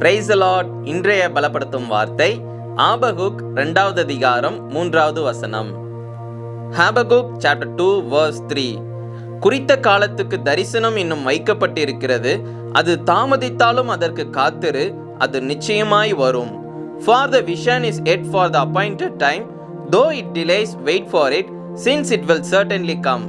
Price Lord இன்றைய பலப்படுத்தும் வார்த்தை ஆபகுக் ரெண்டாவது அதிகாரம் மூன்றாவது வசனம். Habakkuk chapter two verse three குறித்த காலத்துக்கு தரிசனம் இன்னும் வைக்கப்பட்டிருக்கிறது. அது தாமதித்தாலும் அதற்கு காத்திரு அது நிச்சயமாய் வரும். For the vision is yet for the appointed time though it delays wait for it since it will certainly come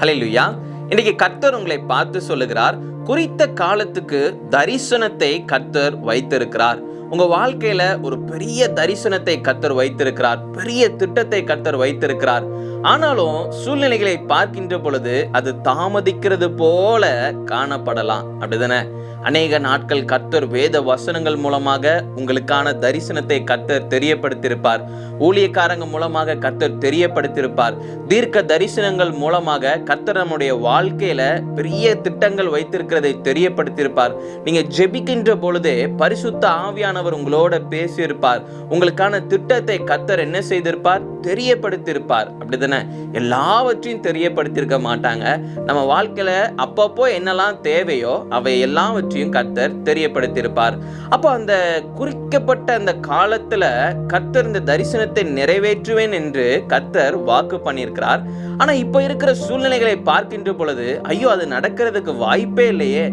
ஹalleluya இன்னைக்கு கர்த்தர் உங்களை பார்த்து சொல்லுகிறார் குறித்த காலத்துக்கு தரிசனத்தை கத்தர் வைத்திருக்கிறார். உங்க வாழ்க்கையில ஒரு பெரிய தரிசனத்தை கத்தர் வைத்திருக்கிறார். பெரிய திட்டத்தை கத்தர் வைத்திருக்கிறார். ஆனாலும் சூழ்நிலைகளை பார்க்கின்ற பொழுது அது தாமதிக்கிறது போல காணப்படலாம். அப்படிதானே? அநேக நாட்கள் கர்த்தர் வேத வசனங்கள் மூலமாக உங்களுக்கான தரிசனத்தை கர்த்தர் தெரியப்படுத்தியிருப்பார். ஊழியக்காரங்க மூலமாக கர்த்தர் தெரியப்படுத்தியிருப்பார். தீர்க்க தரிசனங்கள் மூலமாக கர்த்தர் நம்முடைய வாழ்க்கையில பெரிய திட்டங்கள் வைத்திருக்கிறதை தெரியப்படுத்தியிருப்பார். நீங்க ஜெபிக்கின்ற பொழுதே பரிசுத்த ஆவியானவர் உங்களோட பேசியிருப்பார். உங்களுக்கான திட்டத்தை கர்த்தர் என்ன செய்திருப்பார்? தெரியப்படுத்தியிருப்பார். அப்படிதானே? எல்லாவற்றையும் தெரியப்படுத்தியிருக்க மாட்டாங்க. நம்ம வாழ்க்கையில அப்பப்போ என்னெல்லாம் தேவையோ அவை எல்லாவற்றையும் கர்த்தர் தெரியப்படுத்தியிருப்பார். அப்போ அந்த குறிக்கப்பட்ட அந்த காலத்தில் கர்த்தர் இந்த தரிசனத்தை நிறைவேற்றுவேன் என்று கர்த்தர் வாக்கு பண்ணியிருக்கிறார். ஆனா இப்போ இருக்கிற சூழ்நிலைகளை பார்க்கின்ற பொழுது ஐயோ அது நடக்கிறதுக்கு வாய்ப்பே இல்லையே.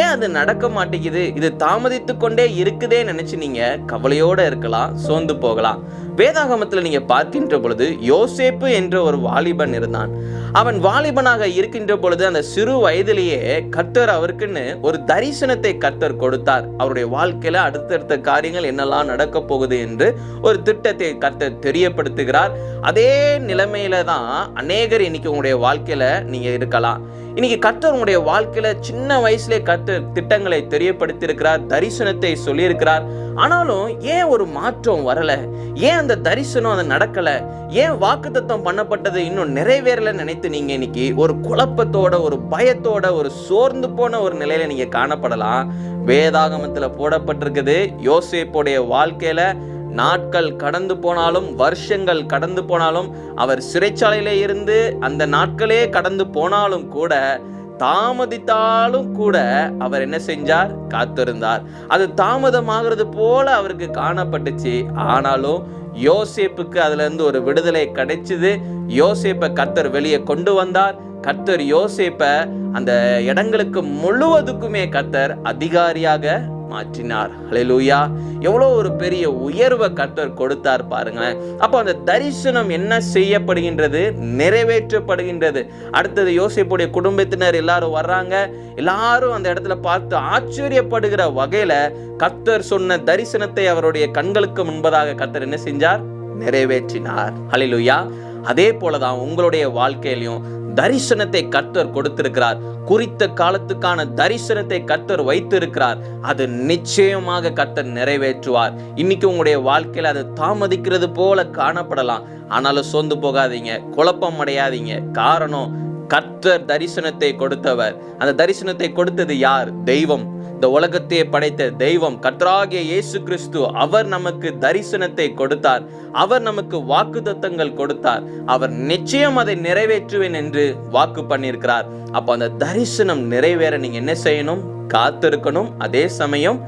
ஏன் அது நடக்க மாட்டேங்குது? இது தாமதித்து கொண்டே இருக்குதே நினைச்சு நீங்க கவலையோட இருக்கலாம் சோர்ந்து போகலாம். வேதாகமத்தில் நீங்க பார்க்கின்ற பொழுது யோசேப்பு என்ற ஒரு வாலிபன் இருந்தான். அவன் வாலிபனாக இருக்கின்ற பொழுது அந்த சிறு வயதிலேயே கர்த்தர் அவருக்குன்னு ஒரு தரிசனத்தை கர்த்தர் கொடுத்தார். அவருடைய வாழ்க்கையில அடுத்தடுத்த காரியங்கள் என்னெல்லாம் நடக்க போகுது என்று ஒரு திட்டத்தை கர்த்தர் தெரியப்படுத்துகிறார். அதே நிலைமையில தான் அநேக அநேகர் இன்னைக்கு உங்களுடைய வாழ்க்கையில நீங்க இருக்கலாம். இன்னைக்கு கர்த்தர் உங்களுடைய வாழ்க்கையில சின்ன வயசுல கர்த்தர் திட்டங்களை தெரியப்படுத்தியிருக்கிறார் தரிசனத்தை சொல்லியிருக்கிறார். ஆனாலும் ஏன் ஒரு மாற்றம் வரல? ஏன் அந்த தரிசனம் அது நடக்கல? ஏன் வாக்குத்தத்தம் பண்ணப்பட்டது இன்னும் நிறைவேறல நினைத்து நீங்க இன்னைக்கு ஒரு குழப்பத்தோட ஒரு பயத்தோட ஒரு சோர்ந்து போன ஒரு நிலையில நீங்க காணப்படலாம். வேதாகமத்துல போடப்பட்டிருக்குது யோசிப்போடைய வாழ்க்கையில நாட்கள் கடந்து போனாலும் வருஷங்கள் கடந்து போனாலும் அவர் சிறைச்சாலையில இருந்து அந்த நாட்களே கடந்து போனாலும் கூட தாமதித்தாலும் கூட அவர் என்ன செஞ்சார்? காத்திருந்தார். அது தாமதமாகிறது போல அவருக்கு காணப்பட்டுச்சு. ஆனாலும் யோசேப்புக்கு அதுல இருந்து ஒரு விடுதலை கிடைச்சது. யோசேப்பை கத்தர் வெளியே கொண்டு வந்தார். கத்தர் யோசேப்பை அந்த இடங்களுக்கு முழுவதுக்குமே கத்தர் அதிகாரியாக மாற்றினார். ஹலெலூயா எவ்வளோ ஒரு பெரிய உயர்வை கர்த்தர் கொடுத்தார் பாருங்களேன். அப்போ அந்த தரிசனம் என்ன செய்யப்படுகின்றது? நிறைவேற்றப்படுகின்றது. அடுத்தது யோசிப்புடைய குடும்பத்தினர் எல்லாரும் வர்றாங்க. எல்லாரும் அந்த இடத்துல பார்த்து ஆச்சரியப்படுகிற வகையில கர்த்தர் சொன்ன தரிசனத்தை அவருடைய கண்களுக்கு முன்பதாக கர்த்தர் என்ன செஞ்சார்? நிறைவேற்றினார். ஹலிலுயா அதே போலதான் உங்களுடைய வாழ்க்கையிலையும் தரிசனத்தை கர்த்தர் கொடுத்திருக்கிறார். குறித்த காலத்துக்கான தரிசனத்தை கர்த்தர் வைத்திருக்கிறார். அது நிச்சயமாக கர்த்தர் நிறைவேற்றுவார். இன்னைக்கு உங்களுடைய வாழ்க்கையில் அது தாமதிக்கிறது போல காணப்படலாம். ஆனாலும் சோர்ந்து போகாதீங்க குழப்பம் அடையாதீங்க. காரணம் கர்த்தர் தரிசனத்தை கொடுத்தவர். அந்த தரிசனத்தை கொடுத்தது யார்? தெய்வம். இந்த உலகத்தையே படைத்த தெய்வம் கற்றாகிய இயேசு கிறிஸ்து அவர் நமக்கு தரிசனத்தை கொடுத்தார். அவர் நமக்கு வாக்குத்தத்தங்கள் கொடுத்தார். அவர் நிச்சயம் அதை நிறைவேற்றுவேன் என்று வாக்கு பண்ணியிருக்கிறார். அப்போ அந்த தரிசனம் நிறைவேற நீங்க என்ன செய்யணும்? காத்திருக்கணும். அதே சமயம்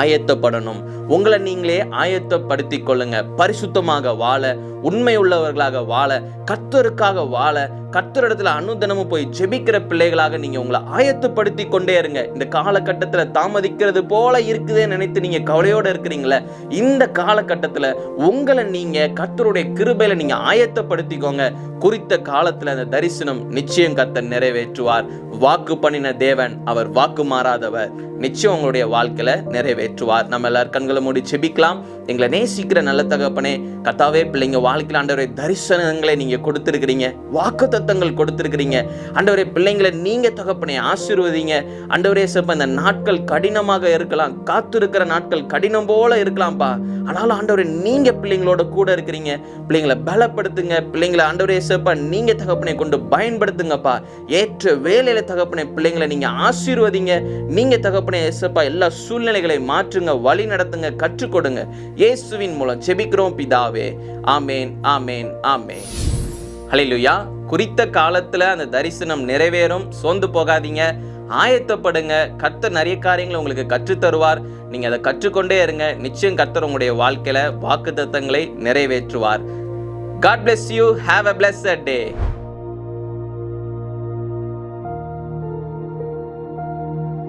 ஆயத்தப்படணும். உங்களை நீங்களே ஆயத்தப்படுத்தி கொள்ளுங்க. பரிசுத்தமாக வாழ உண்மை உள்ளவர்களாக வாழ கத்தருக்காக வாழ கத்தரிடத்துல அனுதினமும் போய் ஜெபிக்கிற பிள்ளைகளாக நீங்க உங்களை ஆயத்தப்படுத்தி கொண்டே இருங்க. இந்த காலகட்டத்துல தாமதிக்கிறது போல இருக்குதே நினைத்து நீங்க கவலையோட இருக்கிறீங்களே இந்த காலகட்டத்துல உங்களை நீங்க கத்தருடைய கிருபையில நீங்க ஆயத்தப்படுத்திக்கோங்க. குறித்த காலத்துல அந்த தரிசனம் நிச்சயம் கத்த நிறைவேற்றுவார். வாக்கு பண்ணின தேவன் அவர் வாக்கு மாறாதவர். நிச்சயம் உங்களுடைய வாழ்க்கையில நிறைவேற்றுவார். நம்ம எல்லாரும் கண்களை மூடி செபிக்கலாம் எங்களை நேசிக்கிற நல்ல தகப்பனே கத்தாவே பிள்ளைங்க வாழ்க்கையில் ஆண்டவரை தரிசனங்களை நீங்கள் கொடுத்துருக்கிறீங்க வாக்கு தத்தங்கள் கொடுத்துருக்கிறீங்க. ஆண்டவரே பிள்ளைங்களை நீங்கள் தகப்பனை ஆசீர்வதிங்க. ஆண்டவரே சப்ப இந்த நாட்கள் கடினமாக இருக்கலாம் காத்திருக்கிற நாட்கள் கடினம் போல இருக்கலாம்ப்பா ஆனாலும் ஆண்டவரே நீங்கள் பிள்ளைங்களோட கூட இருக்கிறீங்க. பிள்ளைங்களை பலப்படுத்துங்க. பிள்ளைங்களை ஆண்டவரே சிறப்பா நீங்கள் தகப்பனை கொண்டு பயன்படுத்துங்கப்பா. ஏற்ற வேலையில தகப்பனை பிள்ளைங்களை நீங்கள் ஆசீர்வதிங்க. நீங்கள் தகப்பனை ஏசப்பா எல்லா சூழ்நிலைகளை மாற்றுங்க வழி நடத்துங்க கற்றுக் கொடுங்க. இயேசுவின் மூலம் செபிக்கிறோம் பிதாவே. ஆமே ஆமேன் ஆமேன் ஆமேன். ஹலிலுயா குறித்த காலத்துல அந்த தரிசனம் நிறைவேறும். சோர்ந்து போகாதீங்க. ஆயத்தப்படுங்க. கர்த்தர் நிறைய காரியங்களை உங்களுக்கு கற்றுத்தருவார். தருவார் நீங்க அதை கற்றுக்கொண்டே இருங்க. நிச்சயம் கர்த்தர் உங்களுடைய வாழ்க்கையில வாக்குத்தத்தங்களை நிறைவேற்றுவார். God bless you have a blessed day